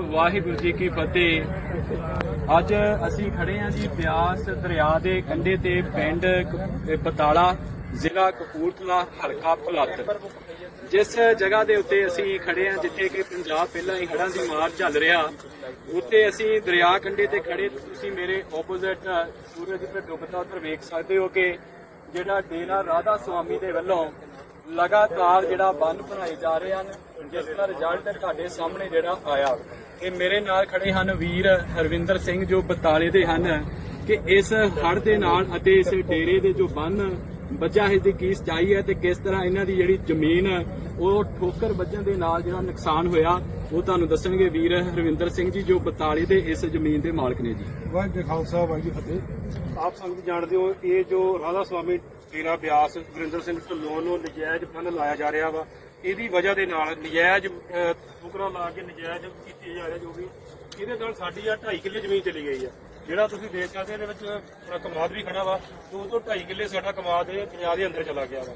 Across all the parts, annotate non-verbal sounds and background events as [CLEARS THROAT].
ਵਾਹਿਗੁਰੂ ਜੀ ਕੀ ਫਤਿਹ। ਅੱਜ ਅਸੀਂ ਖੜੇ ਹਾਂ ਜੀ ਬਿਆਸ ਦਰਿਆ ਦੇ ਕੰਢੇ ਤੇ ਪਿੰਡ ਕ- ਜ਼ਿਲ੍ਹਾ ਕਪੂਰਥਲਾ, ਹਲਕਾ ਭੁਲੱਥ। ਜਿਸ ਜਗ੍ਹਾ ਦੇ ਉੱਤੇ ਅਸੀਂ ਖੜੇ ਹਾਂ, ਜਿੱਥੇ ਕਿ ਪੰਜਾਬ ਪਹਿਲਾਂ ਹੀ ਹੜ੍ਹਾਂ ਦੀ ਮਾਰ ਚੱਲ ਰਿਹਾ। ਉੱਤੇ ਅਸੀਂ ਦਰਿਆ ਕੰਢੇ ਤੇ ਖੜੇ, ਤੁਸੀਂ ਮੇਰੇ ਆਪੋਜ਼ਿਟ ਸੂਰਜ ਤੇ ਡੁੱਬਦਾ ਉੱਧਰ ਵੇਖ ਸਕਦੇ ਹੋ ਕਿ ਜਿਹੜਾ ਡੇਰਾ ਰਾਧਾ ਸੁਆਮੀ ਦੇ ਵੱਲੋਂ ਲਗਾਤਾਰ ਜਿਹੜਾ ਬੰਨ ਬਣਾਏ ਜਾ ਰਹੇ ਹਨ, ਜਿਸ ਦਾ ਰਿਜ਼ਲਟ ਤੁਹਾਡੇ ਸਾਹਮਣੇ ਜਿਹੜਾ ਆਇਆ। ਇਹ ਮੇਰੇ ਨਾਲ ਖੜੇ ਹਨ ਵੀਰ ਹਰਵਿੰਦਰ ਸਿੰਘ, ਜੋ ਬਤਾਲੇ ਦੇ ਹਨ ਕਿ ਇਸ ਹੜ ਦੇ ਨਾਲ ਅਤੇ ਇਸ ਡੇਰੇ ਦੇ ਜੋ ਬੰਨ ਵੱਜਾ ਹੈ ਦੀ ਕੀ ਸਚਾਈ ਹੈ ਤੇ ਕਿਸ ਤਰ੍ਹਾਂ ਇਹਨਾਂ ਦੀ ਜਿਹੜੀ ਜ਼ਮੀਨ ਉਹ ਠੋਕਰ ਵੱਜਣ ਦੇ ਨਾਲ ਜਿਹੜਾ ਨੁਕਸਾਨ ਹੋਇਆ ਉਹ ਤੁਹਾਨੂੰ ਦੱਸਣਗੇ ਵੀਰ ਹਰਵਿੰਦਰ ਸਿੰਘ ਜੀ ਜੋ ਬਤਾਲੇ ਦੇ ਇਸ ਜ਼ਮੀਨ ਦੇ ਮਾਲਕ ਨੇ ਜੀ। ਵਾਹਿਗੁਰੂ ਖਾਲਸਾ ਵਾਹਿਗੁਰੂ ਫਤਿਹ। ਆਪ ਸੰਗਤ ਜਾਣਦੇ ਹੋ ਇਹ ਜੋ ਰਾਧਾ ਸੁਆਮੀ ਡੇਰਾ ਬਿਆਸ ਗੁਰਿੰਦਰ ਸਿੰਘ ਢਿੱਲੋਂ ਨੂੰ ਨਜਾਇਜ਼ ਬੰਨ ਲਾਇਆ ਜਾ ਰਿਹਾ ਵਾ ਇਹਦੀ ਵਜ੍ਹਾ ਦੇ ਨਾਲ ਨਜਾਇਜ਼ ਅਹ, ਲਾ ਕੇ ਨਜਾਇਜ਼ ਕੀਤੀ ਜਾ ਰਿਹਾ ਜੋ ਵੀ ਇਹਦੇ ਨਾਲ ਸਾਡੀ ਆ 2.5 ਕਿੱਲੇ ਜ਼ਮੀਨ ਚਲੀ ਗਈ ਆ ਜਿਹੜਾ ਤੁਸੀਂ ਦੇਖ ਸਕਦੇ ਇਹਦੇ ਵਿੱਚ ਕਮਾਦ ਵੀ ਖੜਾ ਵਾ ਦੋ ਤੋਂ 2.5 ਕਿੱਲੇ ਸਾਡਾ ਕਮਾਦ ਪੰਜਾਬ ਦੇ ਅੰਦਰ ਚਲਾ ਗਿਆ ਵਾ।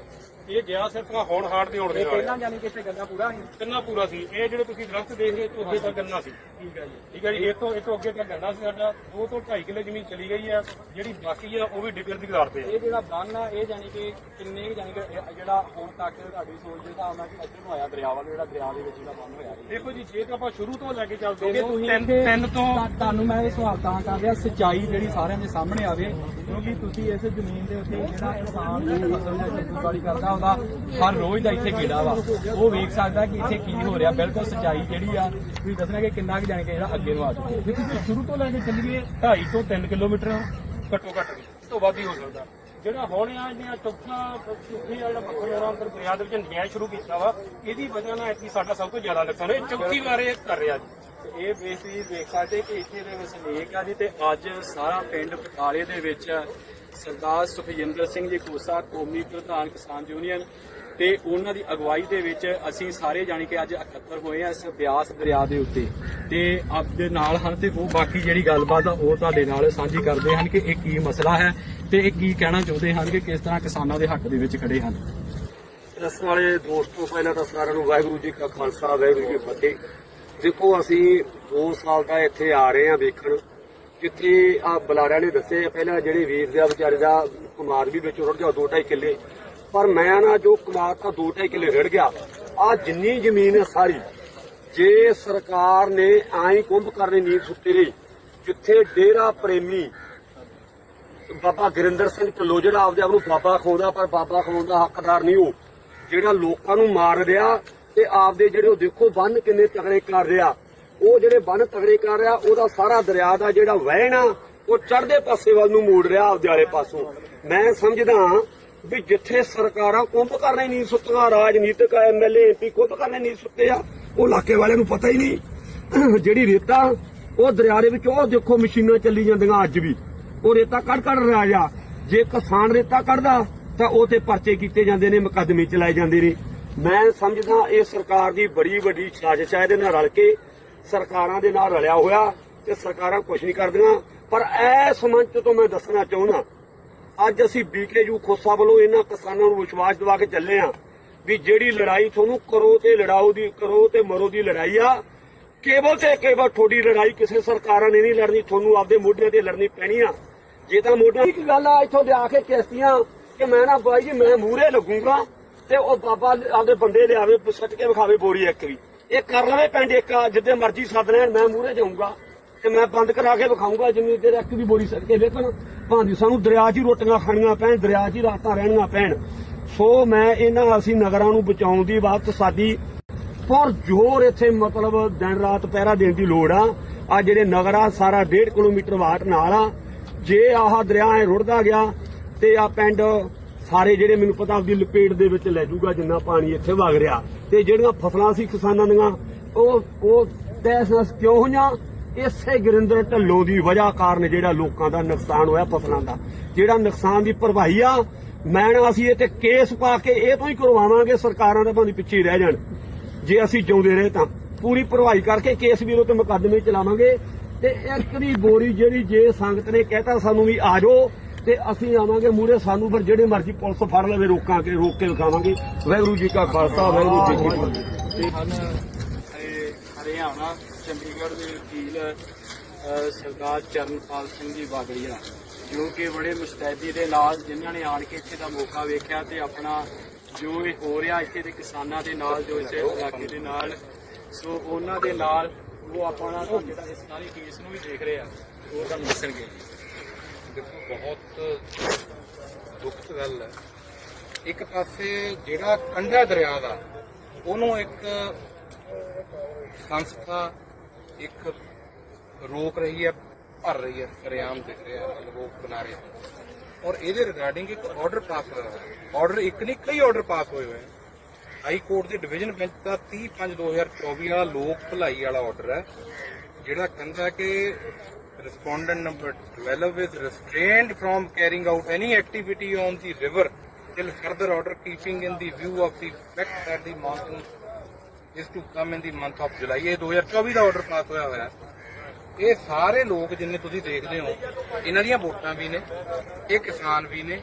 ਇਹ ਗਿਆ ਸਿਰਫ ਆ ਹੁਣ ਹਾਰਟ ਦੇ ਹੋਣ ਦੇ ਨਾਲ ਯਾਨੀ ਕਿ ਇੱਥੇ ਗੰਦਾ ਪੂਰਾ ਸੀ? ਕਿੰਨਾ ਪੂਰਾ ਸੀ? ਇਹ ਜਿਹੜੇ ਤੁਸੀਂ ਦਰਖਤ ਦੇਖ ਰਹੇ ਤੋਂ ਅੱਗੇ ਤੱਕ ਗੰਨਾ ਸੀ। ਠੀਕ ਹੈ ਜੀ। ਠੀਕ ਹੈ ਜੀ ਇਹ ਤੋਂ ਇਹ ਤੋਂ ਅੱਗੇ ਤੱਕ ਗੰਨਾ ਸੀ ਸਾਡਾ। 2 ਤੋਂ 2.5 ਕਿੱਲੇ ਜ਼ਮੀਨ ਚਲੀ ਗਈ ਆ ਜਿਹੜੀ ਬਾਕੀ ਆ ਉਹ ਵੀ ਡਿਗਰ ਦੀ ਕਦਾਰ ਤੇ ਇਹ ਜਿਹੜਾ ਬੰਨ ਆ ਇਹ ਯਾਨੀ ਕਿ ਕਿੰਨੇ ਕੁ ਯਾਨੀ ਕਿ ਇਹ ਜਿਹੜਾ ਹੁਣ ਤੱਕ ਤੁਹਾਡੀ ਸੋਚ ਦੇ ਹਿਸਾਬ ਨਾਲ ਕਿ ਇੱਧਰ ਨੂੰ ਆਇਆ ਦਰਿਆ ਵੱਲ ਜਿਹੜਾ ਦਰਿਆ ਦੇ ਵਿੱਚ ਜਿਹੜਾ ਬੰਨ ਹੋਇਆ ਸੀ। ਦੇਖੋ ਜੀ ਜੇ ਤਾਂ ਆਪਾਂ ਸ਼ੁਰੂ ਤੋਂ ਲੈ ਕੇ ਚੱਲਦੇ ਹਾਂ ਤੁਸੀਂ ਤਿੰਨ ਇੱਥੇ- ਤਿੰਨ ਤੋਂ ਤਾਂ- ਤੁਹਾਨੂੰ ਮੈਂ ਇਹ ਸਵਾਲ ਤਾਂ ਕਰ ਰਿਹਾ ਸਚਾਈ ਜਿਹੜੀ ਸਾਰਿਆਂ ਦੇ ਸਾਹਮਣੇ ਆਵੇ ਕਿਉਂਕਿ ਤੁਸੀਂ ਇਸ ਜ਼ਮੀਨ ਦੇ ਉੱਤੇ ਜਿਹੜਾ ਇਨਸਾਨ ਦੀ ਫਸਲ ਦੀ ਖੇਤੀਬਾੜੀ ਕਰਦਾ ਉਹਦਾ ਹਰ ਰੋਜ਼ ਦਾ ਇੱਥੇ ਕੀੜਾ ਵਾ। ਉਹ ਵੇਖ ਸਕਦਾ ਕਿ ਇੱਥੇ ਕੀ ਹੋ ਰਿਹਾ। ਬਿਲਕੁਲ ਸਚਾਈ ਜਿਹੜੀ ਆ ਤੁਸੀਂ ਦੱਸਣਾ ਕਿ ਕਿੰਨਾ ਕੁ ਜਾਣ ਕੇ ਜਿਹੜਾ ਅੱਗੇ ਨੂੰ ਆ ਚੁੱਕਿਆ। ਦੇਖੋ ਜੀ ਸ਼ੁਰੂ ਤੋਂ ਲੈ ਕੇ ਚੱਲੀਏ 2.5 ਤੋਂ 3 ਕਿਲੋਮੀਟਰ ਘੱਟੋ ਘੱਟ ਤੋਂ ਵੱਧ ਹੀ ਹੋ ਸਕਦਾ। ਜਿਹੜਾ ਹੁਣ ਆ ਜਿਹੜੀਆਂ ਚੌਥਾ ਚੌਥੀ ਆ ਜਿਹੜਾ ਹੋਣਾ ਅੰਦਰ ਦਰਿਆ ਦੇ ਵਿੱਚ ਨਿਆਂ ਸ਼ੁਰੂ ਕੀਤਾ ਵਾ ਇਹਦੀ ਵਜ੍ਹਾ ਨਾਲ ਐਤਕੀ ਸਾਡਾ ਸਭ ਤੋਂ ਜ਼ਿਆਦਾ ਨੁਕਸਾਨ ਇਹ ਚੌਥੀ ਵਾਰ ਇਹ ਕਰ ਰਿਹਾ ਜੀ। ਇਹ ਬੇਸੀ ਦੇਖ ਸਕਦੇ ਕਿ ਇੱਥੇ ਦੇ ਵਸਨੀਕ ਆ ਜੀ ਤੇ ਅੱਜ ਸਾਰਾ ਪਿੰਡ ਪਟਾਲੇ ਦੇ ਵਿੱਚ ਸਰਦਾਰ ਸੁਖਜਿੰਦਰ ਸਿੰਘ ਜੀ ਕੋਸਾ ਕੌਮੀ ਪ੍ਰਧਾਨ ਕਿਸਾਨ ਯੂਨੀਅਨ ਤੇ ਉਹਨਾਂ ਦੀ ਅਗਵਾਈ ਦੇ ਵਿੱਚ ਅਸੀਂ ਸਾਰੇ ਜਾਣੀ ਕਿ ਅੱਜ ਇਕੱਤਰ ਹੋਏ ਆ ਇਸ ਬਿਆਸ ਦਰਿਆ ਦੇ ਉੱਤੇ। ਤੇ ਆਪ ਦੇ ਨਾਲ ਹਨ ਤੇ ਉਹ ਬਾਕੀ ਜਿਹੜੀ ਗੱਲਬਾਤ ਆ, ਉਹ ਤੁਹਾਡੇ ਨਾਲ ਸਾਂਝੀ ਕਰਦੇ ਹਨ ਕਿ ਇਹ ਕੀ ਮਸਲਾ ਹੈ ਤੇ ਇਹ ਕੀ ਕਹਿਣਾ ਚਾਹੁੰਦੇ ਹਨ ਕਿ ਕਿਸ ਤਰ੍ਹਾਂ ਕਿਸਾਨਾਂ ਦੇ ਹੱਕ ਦੇ ਵਿੱਚ ਖੜੇ ਹਨ। ਇਸ ਵਾਲੇ ਦੋਸਤੋ, ਪਹਿਲਾਂ ਤਾਂ ਸਾਰਿਆਂ ਨੂੰ ਵਾਹਿਗੁਰੂ ਜੀ ਕਾ ਖਾਲਸਾ, ਵਾਹਿਗੁਰੂ ਜੀ ਕੀ ਫਤਿਹ। ਦੇਖੋ, ਅਸੀਂ 2 ਸਾਲ ਦਾ ਇੱਥੇ ਆ ਰਹੇ ਹਾਂ ਵੇਖਣ। ਜਿੱਥੇ ਆ ਬਲਾਰਿਆਂ ਨੇ ਦੱਸੇ ਪਹਿਲਾਂ ਜਿਹੜੇ ਵੀਰ ਦੇ ਵਿਚਾਰੇ ਦਾ ਕੁਮਾਰ ਵੀ ਵਿੱਚ ਰੁੜ ਗਿਆ 2.5 ਕਿੱਲੇ। ਪਰ ਮੈਂ ਨਾ ਜੋ ਕੁਮਾਰ ਤਾਂ 2.5 ਕਿੱਲੇ ਰੜ ਗਿਆ ਆ ਜਿੰਨੀ ਜ਼ਮੀਨ ਹੈ ਸਾਰੀ, ਜੇ ਸਰਕਾਰ ਨੇ ਆਈ ਕੁੰਭ ਕਰਨੀ ਨੀਂਦ ਸੁੱਤੀ ਰਹੀ, ਜਿੱਥੇ ਡੇਰਾ ਪ੍ਰੇਮੀ ਬਾਬਾ ਗਰਿੰਦਰ ਸਿੰਘ ਢਿੱਲੋਂ ਜਿਹੜਾ ਆਪਦੇ ਆਪ ਨੂੰ ਬਾਬਾ ਖੋਦਾ ਪਰ ਬਾਬਾ ਖਵਾਉਣ ਦਾ ਹੱਕਦਾਰ ਨਹੀਂ ਉਹ, ਜਿਹੜਾ ਲੋਕਾਂ ਨੂੰ ਮਾਰ ਰਿਹਾ ਤੇ ਆਪਦੇ ਜਿਹੜੇ ਉਹ ਦੇਖੋ ਬੰਨ ਕਿੰਨੇ ਤਗੜੇ ਕਰ ਰਿਹਾ। ਉਹ ਜਿਹੜੇ ਬੰਨ ਤਗੜੇ ਕਰ ਰਿਹਾ, ਉਹਦਾ ਸਾਰਾ ਦਰਿਆ ਦਾ ਜਿਹੜਾ ਵਹਿਣ ਆ, ਉਹ ਚੜ੍ਹਦੇ ਪਾਸੇ ਵੱਲ ਨੂੰ ਮੋੜ ਰਿਹਾ ਆਪਦੇ ਵਾਲੇ ਪਾਸੋਂ। ਮੈਂ ਸਮਝਦਾ ਵੀ ਜਿੱਥੇ ਸਰਕਾਰਾਂ ਕੁੰਭ ਕਰਨੇ ਨਹੀਂ ਸੁੱਤੀਆਂ, ਰਾਜਨੀਤਿਕ ਐਮਐਲਏ ਐਮਪੀ ਕੁੰਭ ਕਰਨੇ ਨਹੀਂ ਸੁੱਤੇ ਆ, ਉਹ ਇਲਾਕੇ ਵਾਲਿਆਂ ਨੂੰ ਪਤਾ ਹੀ ਨਹੀਂ। [CLEARS THROAT] ਜਿਹੜੀ ਰੇਤਾ, ਉਹ ਦਰਿਆ ਦੇ ਵਿੱਚ, ਉਹ ਦੇਖੋ ਮਸ਼ੀਨਾਂ ਚੱਲੀ ਜਾਂਦੀਆਂ ਅੱਜ ਵੀ। ਉਹ ਰੇਤਾ ਕੱਢ ਕੱਢ ਰਿਹਾ ਆ। ਜੇ ਕਿਸਾਨ ਰੇਤਾ ਕੱਢਦਾ, ਤਾਂ ਉਹ ਤੇ ਪਰਚੇ ਕੀਤੇ ਜਾਂਦੇ ਨੇ, ਮੁਕੱਦਮੇ ਚਲਾਏ ਜਾਂਦੇ ਨੇ। ਮੈਂ ਸਮਝਦਾ ਇਹ ਸਰਕਾਰ ਦੀ ਬੜੀ ਵੱਡੀ ਸਾਜ਼ਿਸ਼ ਹੈ ਇਹਦੇ ਨਾਲ ਰਲ ਕੇ ਸਰਕਾਰਾਂ ਦੇ ਨਾਲ ਰਲਿਆ ਹੋਇਆ ਤੇ ਸਰਕਾਰਾਂ ਕੁਝ ਨਹੀਂ ਕਰਦੀਆਂ। ਪਰ ਇਸ ਮੰਚ ਤੋਂ ਮੈਂ ਦੱਸਣਾ ਚਾਹੁੰਦਾ, ਅੱਜ ਅਸੀਂ ਬੀਕੇਯੂ ਖੋਸਾ ਵੱਲੋਂ ਇਹਨਾਂ ਕਿਸਾਨਾਂ ਨੂੰ ਵਿਸ਼ਵਾਸ ਦਿਵਾ ਕੇ ਚੱਲੇ ਆ ਵੀ ਜਿਹੜੀ ਲੜਾਈ ਤੁਹਾਨੂੰ ਕਰੋ ਤੇ ਲੜਾਓ ਦੀ, ਕਰੋ ਤੇ ਮਰੋ ਦੀ ਲੜਾਈ ਆ। ਕੇਵਲ ਤੇ ਕੇਵਲ ਤੁਹਾਡੀ ਲੜਾਈ ਕਿਸੇ ਸਰਕਾਰਾਂ ਨੇ ਨਹੀਂ ਲੜਨੀ, ਤੁਹਾਨੂੰ ਆਪਦੇ ਮੋਢਿਆਂ ਤੇ ਲੜਨੀ ਪੈਣੀ ਆ। ਜੇ ਤਾਂ ਮੋਢਿਆਂ ਇੱਕ ਗੱਲ ਆ, ਇੱਥੋਂ ਲਿਆ ਕੇ ਕਿਸ਼ਤੀਆਂ ਕਿ ਮੈਂ ਨਾ ਬਾਈ ਜੀ, ਮੈਂ ਮੂਹਰੇ ਲੱਗੂਗਾ ਤੇ ਉਹ ਬਾਬਾ ਆਪਦੇ ਬੰਦੇ ਲਿਆਵੇ, ਸੱਟ ਕੇ ਵਿਖਾਵੇ ਬੋਰੀ ਇੱਕ ਵੀ। ਇਹ ਕਰ ਲਵੇ ਪਿੰਡ ਇੱਕ, ਜਿੱਦੇ ਮਰਜ਼ੀ ਸੱਦ ਲੈਣ, ਮੈਂ ਮੂਹਰੇ ਜਾਊਂਗਾ ਤੇ ਮੈਂ ਬੰਦ ਕਰਾ ਕੇ ਵਿਖਾਊਂਗਾ, ਜਿੰਨੀ ਦੇਰ ਇੱਕ ਵੀ ਬੋਰੀ ਸੱਟ ਕੇ ਵੇਖਣ। ਭਾਂਦੀ ਸਾਨੂੰ ਦਰਿਆ 'ਚ ਹੀ ਰੋਟੀਆਂ ਖਾਣੀਆਂ ਪੈਣ, ਦਰਿਆ 'ਚ ਹੀ ਰਾਤਾਂ ਰਹਿਣੀਆਂ ਪੈਣ। ਸੋ ਮੈਂ ਇਹਨਾਂ ਅਸੀਂ ਨਗਰਾਂ ਨੂੰ ਬਚਾਉਣ ਦੀ ਬਾਤ ਸਾਡੀ। ਪਰ ਜੋਰ ਇੱਥੇ ਮਤਲਬ ਦਿਨ ਰਾਤ ਪਹਿਰਾ ਦੇਣ ਦੀ ਲੋੜ ਆ। ਆ ਜਿਹੜੇ ਨਗਰ ਆ, ਸਾਰਾ 1.5 ਕਿਲੋਮੀਟਰ ਵਾਟ ਨਾਲ ਆ। ਜੇ ਆਹ ਦਰਿਆ ਐ ਰੁੜਦਾ ਗਿਆ ਤੇ ਆ ਪਿੰਡ ਸਾਰੇ ਜਿਹੜੇ ਮੈਨੂੰ ਪਤਾ ਆਪਦੀ ਲਪੇਟ ਦੇ ਵਿੱਚ ਲੈ ਜਾਊਗਾ, ਜਿੰਨਾ ਪਾਣੀ ਇੱਥੇ ਵਗ ਰਿਹਾ। ਤੇ ਜਿਹੜੀਆਂ ਫਸਲਾਂ ਸੀ ਕਿਸਾਨਾਂ ਦੀਆਂ, ਉਹ ਉਹ ਤੈਸ ਕਿਉਂ ਹੋਈਆਂ? ਇਸੇ ਗੁਰਿੰਦਰ ਢੱਲੋਂ ਦੀ ਵਜ੍ਹਾ ਕਾਰਨ ਜਿਹੜਾ ਲੋਕਾਂ ਦਾ ਨੁਕਸਾਨ ਹੋਇਆ ਫਸਲਾਂ ਦਾ। ਜਿਹੜਾ ਨੁਕਸਾਨ ਦੀ ਭਰਵਾਈ ਆ, ਮੈਂ ਨਾ ਅਸੀਂ ਇਹ ਤੇ ਕੇਸ ਪਾ ਕੇ ਇਹ ਤੋਂ ਹੀ ਕਰਵਾਵਾਂਗੇ, ਸਰਕਾਰਾਂ ਦਾ ਭਾਵੇਂ ਪਿੱਛੇ ਰਹਿ ਜਾਣ। ਜੇ ਅਸੀਂ ਜਿਉਂਦੇ ਰਹੇ ਤਾਂ ਪੂਰੀ ਭਰਵਾਈ ਕਰਕੇ ਕੇਸ ਵੀਰੋ ਤੇ ਮੁਕੱਦਮੇ ਚਲਾਵਾਂਗੇ ਤੇ ਇੱਕ ਦੀ ਬੋਰੀ ਜਿਹੜੀ ਜੇ ਸੰਗਤ ਨੇ ਕਹਿਤਾ ਸਾਨੂੰ ਵੀ ਆ ਜਾਓ ਤੇ ਅਸੀਂ ਆਵਾਂਗੇ ਮੂਰੇ ਸਾਨੂੰ ਫਿਰ ਜਿਹੜੇ ਮਰਜ਼ੀ ਪੁਲਿਸ ਫੜ ਲਵੇ, ਰੋਕਾਂ ਕੇ, ਰੋਕ ਕੇ ਵਿਖਾਵਾਂਗੇ। ਵਾਹਿਗੁਰੂ ਜੀ ਕਾ ਖਾਲਸਾ, ਵਾਹਿਗੁਰੂ ਜੀ ਕੀ ਫਤਿਹ। ਤੇ ਹਨ ਹਰਿਆਣਾ, ਚੰਡੀਗੜ੍ਹ ਦੇ ਵਕੀਲ ਸਰਦਾਰ ਚਰਨਪਾਲ ਸਿੰਘ ਜੀ ਬਾਗੜੀਆ, ਜੋ ਕਿ ਬੜੇ ਮੁਸਤੈਦੀ ਦੇ ਨਾਲ ਜਿਨ੍ਹਾਂ ਨੇ ਆਣ ਕੇ ਇੱਥੇ ਦਾ ਮੌਕਾ ਵੇਖਿਆ ਤੇ ਆਪਣਾ ਜੋ ਇਹ ਹੋ ਰਿਹਾ ਇੱਥੇ ਦੇ ਕਿਸਾਨਾਂ ਦੇ ਨਾਲ, ਜੋ ਇਸੇ ਇਲਾਕੇ ਦੇ ਨਾਲ, ਸੋ ਉਹਨਾਂ ਦੇ ਨਾਲ ਉਹ ਆਪਣਾ ਜਿਹੜਾ ਇਸ ਸਾਰੀ ਕੇਸ ਨੂੰ ਵੀ ਦੇਖ ਰਹੇ ਆ, ਉਹ ਤੁਹਾਨੂੰ ਦੱਸਣਗੇ। ਦੇਖੋ ਬਹੁਤ ਦੁਖਦ ਗੱਲ ਹੈ। ਇੱਕ ਪਾਸੇ ਜਿਹੜਾ ਕੰਢਾ ਦਰਿਆ ਦਾ, ਉਹਨੂੰ ਇੱਕ ਸੰਸਥਾ ਇੱਕ ਰੋਕ ਰਹੀ ਹੈ, ਭਰ ਰਹੀ ਹੈ ਰਿਆਮ ਦਿਖ ਰਿਹਾ ਹੈ ਬਣਾ ਰਿਹਾ ਔਰ ਇਹਦੇ ਰਿਗਾਰਡਿੰਗ ਇੱਕ ਆਰਡਰ ਪਾਸ ਹੋਇਆ ਹੈ। ਆਰਡਰ ਇੱਕ ਨਹੀਂ, ਕਈ ਆਰਡਰ ਪਾਸ ਹੋਏ ਹੋਏ ਹੈ। ਹਾਈ ਕੋਰਟ ਦੇ ਡਿਵੀਜ਼ਨ ਬੈਂਚ ਦਾ 30/5/2024 ਵਾਲਾ ਲੋਕ ਭਲਾਈ ਵਾਲਾ ਆਰਡਰ ਹੈ। ਜਿਹੜਾ ਕਹਿੰਦਾ ਕਿ respondent number 12 is restrained from carrying out any activity on the river till further order keeping in the view of the fact that the monsoon is to come in the month of July ਇਹ 2024 ਦਾ order pass ਹੋਇਆ ਹੋਇਆ ਹੈ ਇਹ ਸਾਰੇ ਲੋਕ ਜਿੰਨੇ ਤੁਸੀਂ ਦੇਖਦੇ ਹੋ ਇਹਨਾਂ ਦੀਆਂ ਵੋਟਾਂ ਵੀ ਨੇ ਇਹ ਕਿਸਾਨ ਵੀ ਨੇ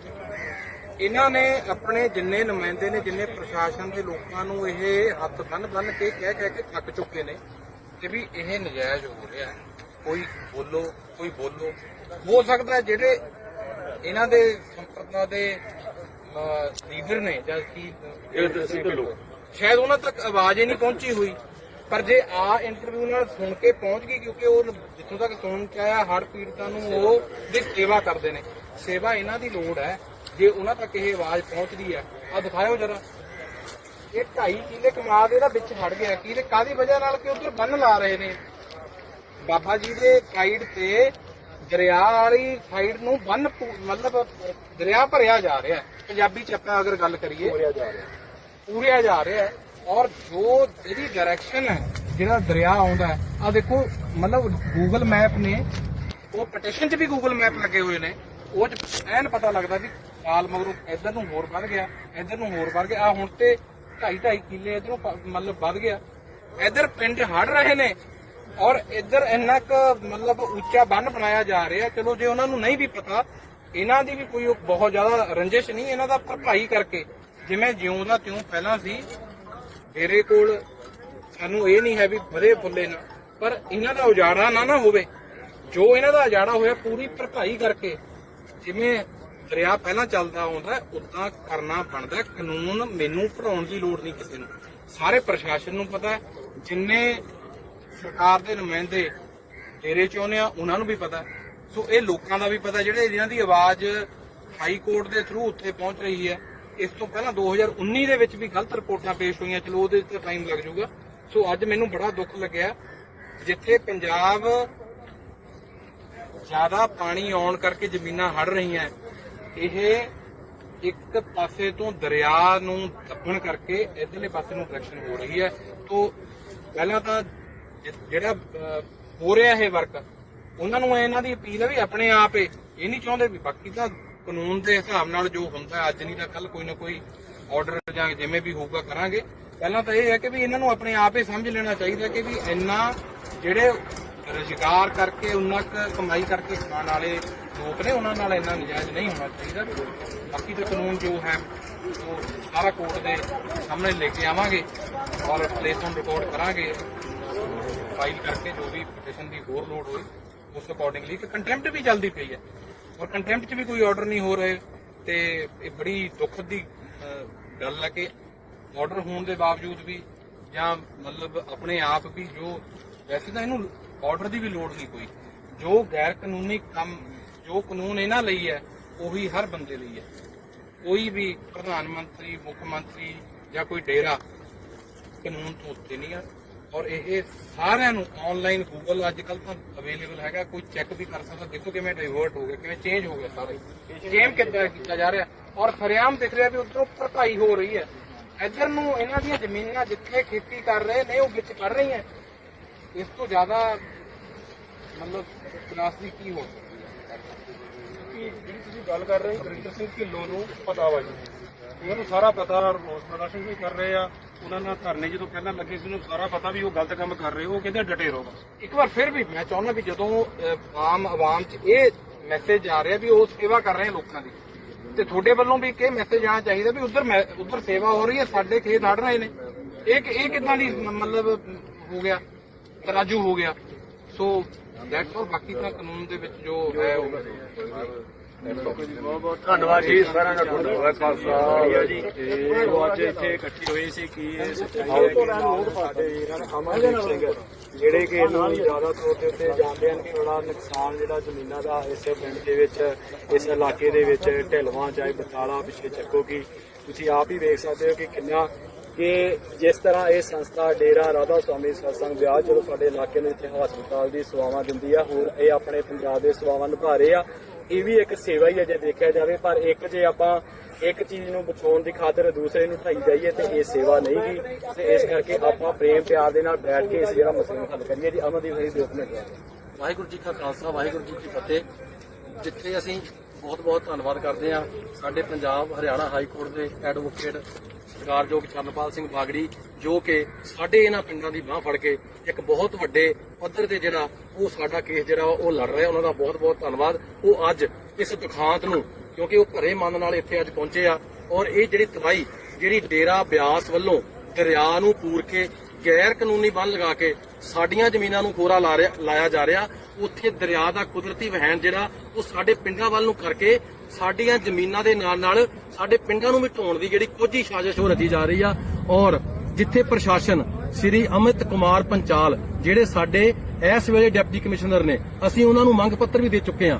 ਇਹਨਾਂ ਨੇ ਆਪਣੇ ਜਿੰਨੇ ਨੁਮਾਇੰਦੇ ਨੇ ਜਿੰਨੇ ਪ੍ਰਸ਼ਾਸਨ ਦੇ ਲੋਕਾਂ ਨੂੰ ਇਹ ਹੱਥ ਬੰਨ ਬੰਨ ਕੇ ਕਹਿ ਕਹਿ ਕੇ ਥੱਕ ਚੁੱਕੇ ਨੇ ਕਿ ਵੀ ਇਹ ਨਜਾਇਜ਼ ਹੋ ਰਿਹਾ ਹੈ ਕੋਈ ਬੋਲੋ ਕੋਈ ਬੋਲੋ। ਹੋ ਸਕਦਾ ਜਿਹੜੇ ਇਹਨਾਂ ਦੇ ਸੰਪਰਦਾ ਦੇ ਲੀਡਰ ਨੇ ਜਾਂ ਕੀ ਸ਼ਾਇਦ ਉਹਨਾਂ ਤੱਕ ਆਵਾਜ਼ ਹੀ ਨਹੀਂ ਪਹੁੰਚੀ ਹੋਈ। ਪਰ ਜੇ ਆ ਇੰਟਰਵਿਊ ਨਾਲ ਸੁਣ ਕੇ ਪਹੁੰਚ ਗਈ ਕਿਉਂਕਿ ਉਹ ਜਿੱਥੋਂ ਤੱਕ ਸੁਣ ਚ ਆਇਆ ਹੜ ਪੀੜਤਾਂ ਨੂੰ ਉਹ ਦੀ ਸੇਵਾ ਕਰਦੇ ਨੇ। ਸੇਵਾ ਇਹਨਾਂ ਦੀ ਲੋੜ ਹੈ। ਜੇ ਉਹਨਾਂ ਤੱਕ ਇਹ ਆਵਾਜ਼ ਪਹੁੰਚਦੀ ਹੈ ਆ ਦਿਖਾਇਓ ਜਰਾ। ਇਹ ਢਾਈ ਕਿੱਲੇ ਕਮਾਦ ਇਹਦਾ ਵਿੱਚ ਹੜ ਗਿਆ। ਕੀ ਤੇ ਕਾਦੀ ਵਜ੍ਹਾ ਨਾਲ ਕਿ ਉਧਰ ਬੰਨ ਲਾ ਰਹੇ ਨੇ? ਬਾਬਾ ਜੀ ਦੇ ਸਾਈਡ ਤੇ ਦਰਿਆ ਵਾਲੀ ਸਾਈਡ ਨੂੰ ਬੰਨ ਪੂ- ਮਤਲਬ ਦਰਿਆ ਭਰਿਆ ਜਾ ਰਿਹਾ ਹੈ। ਪੰਜਾਬੀ ਚ ਆਪਾਂ ਅਗਰ ਗੱਲ ਕਰੀਏ ਪੂਰਿਆ ਜਾ ਰਿਹਾ ਪੂਰਿਆ ਜਾ ਰਿਹਾ ਹੈ ਔਰ ਜੋ ਇਹਦੀ ਡਾਇਰੈਕਸ਼ਨ ਹੈ ਜਿਹੜਾ ਦਰਿਆ ਆਉਂਦਾ ਹੈ ਆ ਦੇਖੋ ਮਤਲਬ ਗੂਗਲ ਮੈਪ ਨੇ ਉਹ ਪਟੀਸ਼ਨ 'ਚ ਵੀ ਗੂਗਲ ਮੈਪ ਲੱਗੇ ਹੋਏ ਨੇ। ਉਹ 'ਚ ਐਨ ਪਤਾ ਲੱਗਦਾ ਵੀ ਸਾਲ ਮਗਰੋਂ ਇੱਧਰ ਨੂੰ ਹੋਰ ਵੱਧ ਗਿਆ ਇੱਧਰ ਨੂੰ ਹੋਰ ਵੱਧ ਗਿਆ। ਆ ਹੁਣ ਤੇ 2.5 2.5 ਕਿੱਲੇ ਇਧਰੋਂ ਮਤਲਬ ਵੱਧ ਗਿਆ। ਇੱਧਰ ਪਿੰਡ ਹੜ ਰਹੇ ਨੇ ਔਰ ਇੱਧਰ ਇੰਨਾ ਕੁ ਮਤਲਬ ਉੱਚਾ ਬੰਨ ਬਣਾਇਆ ਜਾ ਰਿਹਾ, ਚਲੋ ਜੇ ਉਹਨਾਂ ਨੂੰ ਨਹੀਂ ਵੀ ਪਤਾ, ਇਹਨਾਂ ਦੀ ਵੀ ਕੋਈ ਬਹੁਤ ਜ਼ਿਆਦਾ ਰੰਜਿਸ਼ ਨਹੀਂ, ਇਹਨਾਂ ਦਾ ਭਰਪਾਈ ਕਰਕੇ। ਜਿਵੇਂ ਜਿਉਂ ਦਾ ਤਿਉਂ ਪਹਿਲਾਂ ਸੀ ਮੇਰੇ ਕੋਲ ਸਾਨੂੰ ਇਹ ਨਹੀਂ ਹੈ ਵੀ ਵਧੇ ਫੁੱਲੇ ਨਾ, ਪਰ ਇਹਨਾਂ ਦਾ ਉਜਾੜਾ ਨਾ ਨਾ ਹੋਵੇ। ਜੋ ਇਹਨਾਂ ਦਾ ਉਜਾੜਾ ਹੋਇਆ, ਪੂਰੀ ਭਰਪਾਈ ਕਰਕੇ। ਜਿਵੇਂ ਦਰਿਆ ਪਹਿਲਾਂ ਚੱਲਦਾ ਆਉਂਦਾ, ਉਦਾਂ ਕਰਨਾ ਬਣਦਾ, ਕਾਨੂੰਨ ਮੈਨੂੰ ਪੜਾਉਣ ਦੀ ਲੋੜ ਨਹੀਂ ਕਿਸੇ ਨੂੰ। ਸਾਰੇ ਪ੍ਰਸ਼ਾਸਨ ਨੂੰ ਪਤਾ ਜਿੰਨੇ ਸਰਕਾਰ ਦੇ ਨੁਮਾਇੰਦੇ ਡੇਰੇ ਚ ਆਉਂਦੇ ਆ, ਉਹਨਾਂ ਨੂੰ ਵੀ ਪਤਾ। ਸੋ ਇਹ ਲੋਕਾਂ ਦਾ ਵੀ ਪਤਾ, ਜਿਹੜੇ ਇਹਨਾਂ ਦੀ ਆਵਾਜ਼ ਹਾਈ ਕੋਰਟ ਦੇ ਥਰੂ ਉੱਥੇ ਪਹੁੰਚ ਰਹੀ ਹੈ। ਇਸ ਤੋਂ ਪਹਿਲਾਂ 2019 ਦੇ ਵਿੱਚ ਵੀ ਗਲਤ ਰਿਪੋਰਟਾਂ ਪੇਸ਼ ਹੋਈਆਂ, ਚਲੋ ਉਹਦੇ ਤੇ ਟਾਈਮ ਲੱਗ ਜਾਊਗਾ। ਸੋ ਅੱਜ ਮੈਨੂੰ ਬੜਾ ਦੁੱਖ ਲੱਗਿਆ, ਜਿੱਥੇ ਪੰਜਾਬ ਜ਼ਿਆਦਾ ਪਾਣੀ ਆਉਣ ਕਰਕੇ ਜ਼ਮੀਨਾਂ ਹੜ ਰਹੀਆਂ ਇਹ ਇੱਕ ਪਾਸੇ ਤੋਂ ਦਰਿਆ ਨੂੰ ਦੱਬਣ ਕਰਕੇ ਇਧਰਲੇ ਪਾਸੇ ਨੂੰ ਡਾਇਰੈਕਸ਼ਨ ਹੋ ਰਹੀ ਹੈ। ਤੋਂ ਪਹਿਲਾਂ ਤਾਂ ਜਿਹੜਾ ਹੋ ਰਿਹਾ ਇਹ ਵਰਕ, ਉਹਨਾਂ ਨੂੰ ਇਹਨਾਂ ਦੀ ਅਪੀਲ ਹੈ ਵੀ ਆਪਣੇ ਆਪ, ਇਹ ਇਹ ਨਹੀਂ ਚਾਹੁੰਦੇ ਵੀ ਬਾਕੀ ਤਾਂ ਕਾਨੂੰਨ ਦੇ ਹਿਸਾਬ ਨਾਲ ਜੋ ਹੁੰਦਾ, ਅੱਜ ਨਹੀਂ ਤਾਂ ਕੱਲ ਕੋਈ ਨਾ ਕੋਈ ਆਰਡਰ ਜਾਂ ਜਿਵੇਂ ਵੀ ਹੋਊਗਾ ਕਰਾਂਗੇ। ਪਹਿਲਾਂ ਤਾਂ ਇਹ ਹੈ ਕਿ ਵੀ ਇਹਨਾਂ ਨੂੰ ਆਪਣੇ ਆਪ ਹੀ ਸਮਝ ਲੈਣਾ ਚਾਹੀਦਾ ਕਿ ਵੀ ਇੰਨਾ ਜਿਹੜੇ ਰੁਜ਼ਗਾਰ ਕਰਕੇ, ਉਹਨਾਂ ਕੁ ਕਮਾਈ ਕਰਕੇ ਖਾਣ ਵਾਲੇ ਲੋਕ ਨੇ, ਉਹਨਾਂ ਨਾਲ ਇੰਨਾ ਨਜਾਇਜ਼ ਨਹੀਂ ਹੋਣਾ ਚਾਹੀਦਾ। ਬਾਕੀ ਤਾਂ ਕਾਨੂੰਨ ਜੋ ਹੈ, ਉਹ ਸਾਰਾ ਕੋਰਟ ਦੇ ਸਾਹਮਣੇ ਲੈ ਕੇ ਆਵਾਂਗੇ ਔਰ ਪਲੇਸ ਔਨ ਰਿਕਾਰਡ ਕਰਾਂਗੇ। ਫਾਈਲ ਕਰਕੇ ਜੋ ਵੀ ਪਟੀਸ਼ਨ ਦੀ ਹੋਰ ਲੋਡ ਹੋਈ, ਉਸ ਅਕੋਰਡਿੰਗਲੀ ਕਿ ਕੰਟੈਂਪਟ ਵੀ ਚੱਲਦੀ ਪਈ ਹੈ। ਔਰ ਕੰਟੈਂਪਟ 'ਚ ਵੀ ਕੋਈ ਆਰਡਰ ਨਹੀਂ ਹੋ ਰਹੇ ਤੇ ਇਹ ਬੜੀ ਦੁੱਖ ਦੀ ਗੱਲ ਹੈ ਕਿ ਆਰਡਰ ਹੋਣ ਦੇ ਬਾਵਜੂਦ ਵੀ ਜਾਂ ਮਤਲਬ ਆਪਣੇ ਆਪ ਵੀ ਜੋ, ਵੈਸੇ ਤਾਂ ਇਹਨੂੰ ਆਰਡਰ ਦੀ ਵੀ ਲੋੜ ਨਹੀਂ ਕੋਈ। ਜੋ ਗੈਰ ਕਾਨੂੰਨੀ ਕੰਮ, ਜੋ ਕਾਨੂੰਨ ਇਹਨਾਂ ਲਈ ਹੈ, ਉਹੀ ਹਰ ਬੰਦੇ ਲਈ ਹੈ। ਕੋਈ ਵੀ ਪ੍ਰਧਾਨ ਮੰਤਰੀ, ਮੁੱਖ ਮੰਤਰੀ ਜਾਂ ਕੋਈ ਡੇਰਾ ਕਾਨੂੰਨ ਤੋਂ ਉੱਤੇ ਨਹੀਂ ਹੈ ਔਰ ਇਹ ਸਾਰਿਆਂ ਨੂੰ ਆਨਲਾਈਨ ਗੂਗਲ ਅੱਜ ਕੱਲ ਤਾਂ ਅਵੇਲੇਬਲ ਹੈਗਾ, ਕੋਈ ਚੈੱਕ ਵੀ ਕਰ ਸਕਦਾ। ਦੇਖੋ ਕਿਵੇਂ ਡਾਈਵਰਟ ਹੋ ਗਿਆ, ਕਿਵੇਂ ਚੇਂਜ ਹੋ ਗਿਆ ਸਾਰਾ ਚੇਂਜ ਕਿੱਦਾਂ ਕੀਤਾ ਜਾ ਰਿਹਾ? ਔਰ ਫਰਿਆਮ ਦਿਖ ਰਿਹਾ ਵੀ ਉਧਰੋਂ ਭਰਪਾਈ ਹੋ ਰਹੀ ਹੈ। ਇੱਧਰ ਨੂੰ ਇਹਨਾਂ ਦੀਆਂ ਜ਼ਮੀਨਾਂ ਜਿੱਥੇ ਖੇਤੀ ਕਰ ਰਹੇ ਨੇ, ਉਹ ਵਿੱਚ ਕਰ ਰਹੀਆਂ। ਇਸ ਤੋਂ ਜ਼ਿਆਦਾ ਮਤਲਬ ਤਨਾਸਰੀ ਕੀ ਹੋ ਸਕਦੀ? ਕਿ ਜਿਹੜੀ ਤੁਸੀਂ ਗੱਲ ਕਰ ਰਹੇ ਹੋ ਗੁਰਿੰਦਰ ਸਿੰਘ ਢਿੱਲੋਂ ਨੂੰ ਪਤਾ ਵਾ ਜੀ। ਉਹਨਾਂ ਨੂੰ ਸਾਰਾ ਪਤਾ ਰੋਸ ਪ੍ਰਦਰਸ਼ਨ ਵੀ ਕਰ ਰਹੇ ਆ। ਉਹਨਾਂ ਨਾਲ ਧਰਨੇ ਜਦੋਂ ਪਹਿਲਾਂ ਲੱਗੇ ਸੀ ਉਹਨੂੰ ਸਾਰਾ ਪਤਾ ਵੀ ਉਹ ਗਲਤ ਕੰਮ ਕਰ ਰਹੇ ਉਹ ਕਹਿੰਦੇ ਡਟੇ ਰਹੋ ਬਸ। ਇੱਕ ਵਾਰ ਫਿਰ ਵੀ ਮੈਂ ਚਾਹੁੰਦਾ ਵੀ ਜਦੋਂ ਅਹ, ਆਮ ਆਵਾਮ 'ਚ ਇਹ ਮੈਸੇਜ ਆ ਰਿਹਾ ਵੀ ਉਹ ਸੇਵਾ ਕਰ ਰਹੇ ਆ ਲੋਕਾਂ ਦੀ। ਤੇ ਤੁਹਾਡੇ ਵੱਲੋਂ ਵੀ ਇਹ ਮੈਸੇਜ ਆਣਾ ਚਾਹੀਦਾ ਵੀ ਉਧਰ ਉਧਰ ਸੇਵਾ ਹੋ ਰਹੀ ਹੈ ਸਾਡੇ ਖੇਤ ਹੜ ਰਹੇ ਨੇ। ਇਹ ਇਹ ਕਿਦਾਂ ਦੀ ਮ- ਮਤਲਬ ਹੋ ਗਿਆ ਤਰਾਜੂ ਹੋ ਗਿਆ। ਸੋ ਦੈਟਸ ਆਲ ਬਾਕੀ ਤਾਂ ਕਾਨੂੰਨ ਦੇ ਵਿੱਚ ਜੋ ਹੈ ਉਹ ਧੰਨਵਾਦ ਜੀ ਸਾਰਿਆਂ ਦਾ ਗੁਰਦੁਆਰਾ ਖਾਲਸਾ। ਜੀ। ਸੋ ਅੱਜ ਇੱਥੇ ਇਕੱਠੀ ਹੋਈ ਸੀ ਕੀ ਇਹ ਸੱਚਾਈ ਹੈ ਜਿਹੜੇ ਕਿ ਇਹਨੂੰ ਜ਼ਿਆਦਾ ਤੌਰ ਦੇ ਉੱਤੇ ਜਾਣਦੇ ਹਨ ਕਿ ਬੜਾ ਨੁਕਸਾਨ ਜਿਹੜਾ ਜ਼ਮੀਨਾਂ ਦਾ ਇਸ ਪਿੰਡ ਦੇ ਵਿੱਚ ਇਸ ਇਲਾਕੇ ਦੇ ਵਿੱਚ ਢਿਲਵਾਂ ਚਾਹੇ ਬਟਾਲਾ ਪਿੱਛੇ ਚੱਕੋ ਕੀ ਤੁਸੀਂ ਆਪ ਹੀ ਵੇਖ ਸਕਦੇ ਹੋ ਕਿ ਕਿੰਨਾ ਕਿ ਜਿਸ ਤਰ੍ਹਾਂ ਇਹ ਸੰਸਥਾ ਡੇਰਾ ਰਾਧਾ ਸਵਾਮੀ ਸਤਸੰਗ ਵਿਆਹ ਜਦੋਂ ਸਾਡੇ ਇਲਾਕੇ ਨੂੰ ਇੱਥੇ ਹਸਪਤਾਲ ਦੀ ਸੇਵਾਵਾਂ ਦਿੰਦੀ ਆ, ਹੋਰ ਇਹ ਆਪਣੇ ਪੰਜਾਬ ਦੇ ਸੇਵਾਵਾਂ ਨਿਭਾ ਰਹੇ ਆ, ਇਹ ਵੀ ਇੱਕ ਸੇਵਾ ਹੀ ਹੈ ਜੇ ਦੇਖਿਆ ਜਾਵੇ, ਪਰ ਇੱਕ ਜੇ ਆਪਾਂ ਇੱਕ ਚੀਜ਼ ਨੂੰ ਬਚਾਉਣ ਦੀ ਖਾਤਰ ਦੂਸਰੇ ਨੂੰ ਢਾਈ ਜਾਈਏ ਤੇ ਇਹ ਸੇਵਾ ਨਹੀਂ ਗਈ ਤੇ ਇਸ ਕਰਕੇ ਆਪਾਂ ਪ੍ਰੇਮ ਪਿਆਰ ਦੇ ਨਾਲ ਬੈਠ ਕੇ ਇਸ ਜਿਹੜਾ ਮਸਲੇ ਨੂੰ ਹੱਲ ਕਰੀਏ ਜੀ। ਅਮਨਦੀਪ ਹਰੀ ਦੇ ਉਪਨੇ ਵਾਹਿਗੁਰੂ ਜੀ ਕਾ ਖਾਲਸਾ, ਵਾਹਿਗੁਰੂ ਜੀ ਕੀ ਫਤਿਹ। ਜਿੱਥੇ ਅਸੀਂ ਬਹੁਤ ਬਹੁਤ ਧੰਨਵਾਦ ਕਰਦੇ ਹਾਂ, ਸਾਡੇ ਪੰਜਾਬ ਹਰਿਆਣਾ ਹਾਈ ਕੋਰਟ ਦੇ ਐਡਵੋਕੇਟ ਸਰਕਾਰਯੋਗ ਚਰਨਪਾਲ ਸਿੰਘ ਬਾਗੜੀ, ਜੋ ਕਿ ਸਾਡੇ ਇਹਨਾਂ ਪਿੰਡਾਂ ਦੀ ਬਾਹ ਫੜ ਕੇ ਇੱਕ ਬਹੁਤ ਵੱਡੇ ਪੱਧਰ ਤੇ ਜਿਹੜਾ ਉਹ ਸਾਡਾ ਕੇਸ ਜਿਹੜਾ ਉਹ ਲੜ ਰਿਹਾ ਉਹਨਾਂ ਦਾ ਬਹੁਤ ਬਹੁਤ ਧੰਨਵਾਦ। ਉਹ ਅੱਜ ਇਸ ਦੁਖਾਂਤ ਨੂੰ, ਕਿਉਂਕਿ ਉਹ ਭਰੇ ਮਨ ਨਾਲ ਇੱਥੇ ਅੱਜ ਪਹੁੰਚੇ ਆ, ਔਰ ਇਹ ਜਿਹੜੀ ਤਬਾਈ ਜਿਹੜੀ ਡੇਰਾ ਬਿਆਸ ਵੱਲੋਂ ਦਰਿਆ ਨੂੰ ਪੂਰ ਕੇ ਗੈਰ ਕਾਨੂੰਨੀ ਬੰਨ ਲਗਾ ਕੇ ਸਾਡੀਆਂ ਜ਼ਮੀਨਾਂ ਨੂੰ ਖੋਰਾ ਲਾ ਰਿਹਾ- ਲਾਇਆ ਜਾ ਰਿਹਾ, ਉੱਥੇ ਦਰਿਆ ਦਾ ਕੁਦਰਤੀ ਵਹਿਣ ਜਿਹੜਾ ਉਹ ਸਾਡੇ ਪਿੰਡਾਂ ਵੱਲ ਨੂੰ ਕਰਕੇ ਸਾਡੀਆਂ ਜ਼ਮੀਨਾਂ ਦੇ ਨਾਲ ਨਾਲ ਸਾਡੇ ਪਿੰਡਾਂ ਨੂੰ ਵੀ ਢਾਉਣ ਦੀ ਜਿਹੜੀ ਕੋਝੀ ਸਾਜ਼ਿਸ਼ ਹੋ ਰਚੀ ਜਾ ਰਹੀ ਆ। ਔਰ ਜਿੱਥੇ ਪ੍ਰਸ਼ਾਸਨ ਸ੍ਰੀ ਅਮਿਤ ਕੁਮਾਰ ਪੰਚਾਲ, ਜਿਹੜੇ ਸਾਡੇ ਇਸ ਵੇਲੇ ਡਿਪਟੀ ਕਮਿਸ਼ਨਰ ਨੇ, ਅਸੀਂ ਉਹਨਾਂ ਨੂੰ ਮੰਗ ਪੱਤਰ ਵੀ ਦੇ ਚੁੱਕੇ ਹਾਂ।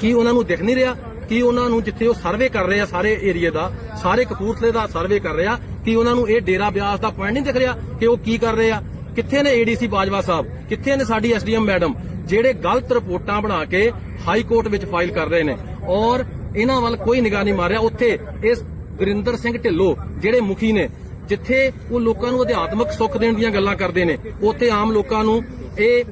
ਕੀ ਉਹਨਾਂ ਨੂੰ ਦਿਖ ਨਹੀਂ ਰਿਹਾ? ਕਿ ਉਹਨਾਂ ਨੂੰ ਜਿੱਥੇ ਉਹ ਸਰਵੇ ਕਰ ਰਹੇ ਆ ਸਾਰੇ ਏਰੀਏ ਦਾ, ਸਾਰੇ ਕਪੂਰਥਲੇ ਦਾ ਸਰਵੇ ਕਰ ਰਹੇ ਆ, ਕਿ ਉਹਨਾਂ ਨੂੰ ਇਹ ਡੇਰਾ ਬਿਆਸ ਦਾ ਪੁਆਇੰਟ ਨਹੀਂ ਦਿਖ ਰਿਹਾ ਕਿ ਉਹ ਕੀ ਕਰ ਰਹੇ ਆ? ਕਿੱਥੇ ਨੇ ਏਡੀਸੀ ਬਾਜਵਾ ਸਾਹਿਬ? ਕਿੱਥੇ ਨੇ ਸਾਡੀ ਐਸਡੀਐਮ ਮੈਡਮ? ਜਿਹੜੇ ਗਲਤ ਰਿਪੋਰਟਾਂ ਬਣਾ ਕੇ ਹਾਈ ਕੋਰਟ ਵਿੱਚ ਫਾਈਲ ਕਰ ਰਹੇ ਨੇ। ਔਰ ਇਹਨਾਂ ਵੱਲ ਕੋਈ ਨਿਗਾਹ ਨਹੀਂ ਮਾਰਿਆ ਉੱਥੇ ਇਸ ਗੁਰਿੰਦਰ ਸਿੰਘ ਢਿੱਲੋਂ ਜਿਹੜੇ ਮੁਖੀ ਨੇ, ਜਿੱਥੇ ਉਹ ਲੋਕਾਂ ਨੂੰ ਅਧਿਆਤਮਕ ਸੁੱਖ ਦੇਣ ਦੀਆਂ ਗੱਲਾਂ ਕਰਦੇ ਨੇ, ਉੱਥੇ ਆਮ ਲੋਕਾਂ ਨੂੰ ਇਹ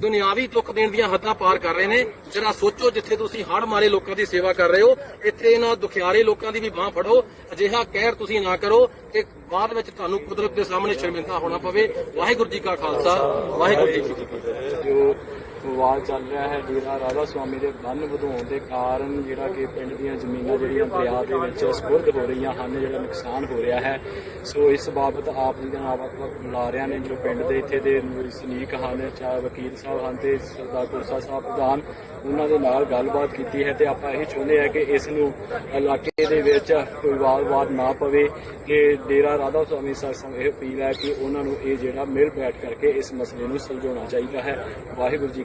ਦੁਨਿਆਵੀ ਦੁੱਖ ਦੇਣ ਦੀਆਂ ਹੱਦਾਂ ਪਾਰ ਕਰ ਰਹੇ ਨੇ। ਜਰਾ ਸੋਚੋ ਜਿੱਥੇ ਤੁਸੀਂ ਹੜ ਮਾਰੇ ਲੋਕਾਂ ਦੀ ਸੇਵਾ ਕਰ ਰਹੇ ਹੋ, ਇੱਥੇ ਇਹਨਾਂ ਦੁਖਿਆਰੇ ਲੋਕਾਂ ਦੀ ਵੀ ਬਾਹ ਫੜੋ। ਅਜਿਹਾ ਕਹਿਰ ਤੁਸੀਂ ਨਾ ਕਰੋ ਕਿ ਬਾਅਦ ਵਿੱਚ ਤੁਹਾਨੂੰ ਕੁਦਰਤ ਦੇ ਸਾਹਮਣੇ ਸ਼ਰਮਿੰਦਾ ਹੋਣਾ ਪਵੇ। ਵਾਹਿਗੁਰੂ ਜੀ ਕਾ ਖਾਲਸਾ, ਵਾਹਿਗੁਰੂ ਜੀ ਕੀ ਫਤਿਹ। ਵਿਵਾਦ ਚੱਲ ਰਿਹਾ ਹੈ ਡੇਰਾ ਰਾਧਾ ਸਵਾਮੀ ਦੇ ਬੰਨ ਵਧਾਉਣ ਦੇ ਕਾਰਨ ਜਿਹੜਾ ਕਿ ਪਿੰਡ ਦੀਆਂ ਜ਼ਮੀਨਾਂ ਜਿਹੜੀਆਂ ਦਰਿਆ ਦੇ ਵਿੱਚ ਸਪੁਰਦ ਹੋ ਰਹੀਆਂ ਹਨ, ਜਿਹੜਾ ਨੁਕਸਾਨ ਹੋ ਰਿਹਾ ਹੈ। ਸੋ ਇਸ ਬਾਬਤ ਆਪ ਜੀ ਦੇ ਨਾਲ ਵੱਖ-ਵੱਖ ਬੁਲਾਰਿਆਂ ਨੇ ਜੋ ਪਿੰਡ ਦੇ ਇੱਥੇ ਦੇ ਵਸਨੀਕ ਹਨ, ਚਾਹੇ ਵਕੀਲ ਸਾਹਿਬ ਹਨ ਤੇ ਸਰਦਾਰ ਕੁਰਸਾ ਸਾਹਿਬ ਪ੍ਰਧਾਨ, ਉਹਨਾਂ ਦੇ ਨਾਲ ਗੱਲਬਾਤ ਕੀਤੀ ਹੈ ਤੇ ਆਪਾਂ ਇਹ ਚਾਹੁੰਦੇ ਹਾਂ ਕਿ ਇਸ ਨੂੰ ਇਲਾਕੇ ਦੇ ਵਿੱਚ ਕੋਈ ਵਾਦ-ਵਾਦ ਨਾ ਪਵੇ ਕਿ ਡੇਰਾ ਰਾਧਾ ਸਵਾਮੀ ਸਤਸੰਗ ਇਹ ਅਪੀਲ ਹੈ ਕਿ ਉਹਨਾਂ ਨੂੰ ਇਹ ਜਿਹੜਾ ਮਿਲ ਬੈਠ ਕਰਕੇ ਇਸ ਮਸਲੇ ਨੂੰ ਸੁਲਝਾਉਣਾ ਚਾਹੀਦਾ ਹੈ। ਵਾਹਿਗੁਰੂ ਜੀ